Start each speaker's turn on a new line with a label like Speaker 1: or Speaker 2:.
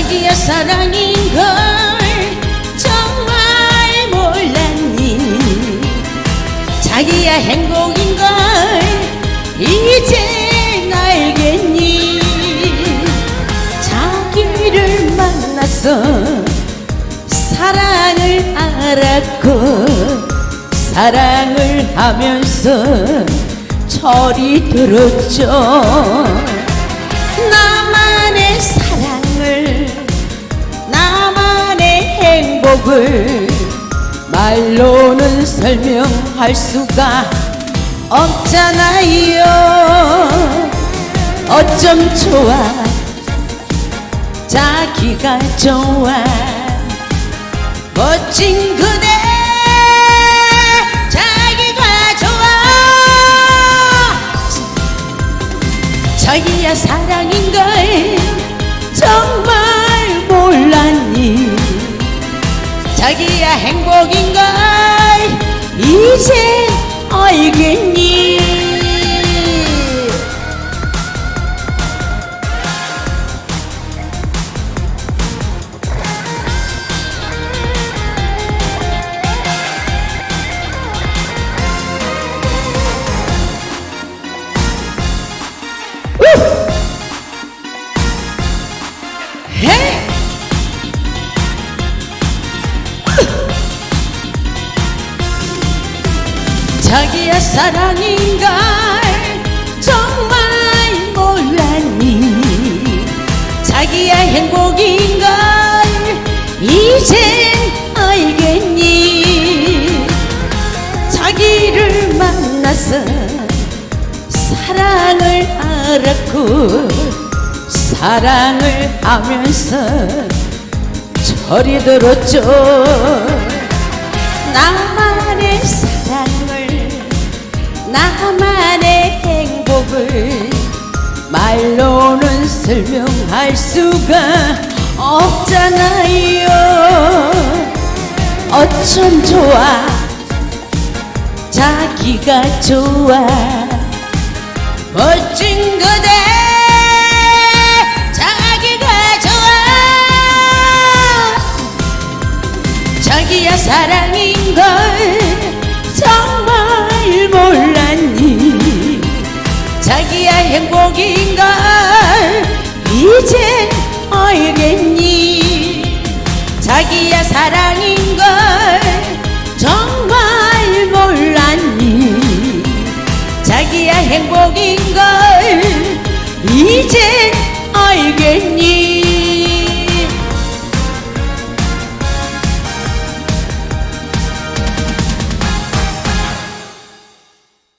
Speaker 1: 자기야 사랑인 걸 정말 몰랐니? 자기야 행복인 걸 이제 알겠니? 자기를 만나서 사랑을 알았고 사랑을 하면서 철이 들었죠 행복을 말로는 설명할 수가 없잖아요. 어쩜 좋아? 자기가 좋아. 멋진 그대. 자기가 좋아. 자기야 사랑인 걸 정말 자기야 행복인 걸. 이제 알겠니 자기야 사랑인 걸 정말 몰랐니? 자기야 행복인 걸 이젠 알겠니? 자기를 만나서 사랑을 알았고 사랑을 하면서 철이 들었죠. 사랑을 나만의 행복을 말로는 설명할 수가 없잖아요. 어쩜 좋아? 자기가 좋아. 멋진 그대 자기가 좋아. 자기야 사랑인 걸 알겠니? 자기야 사랑인 걸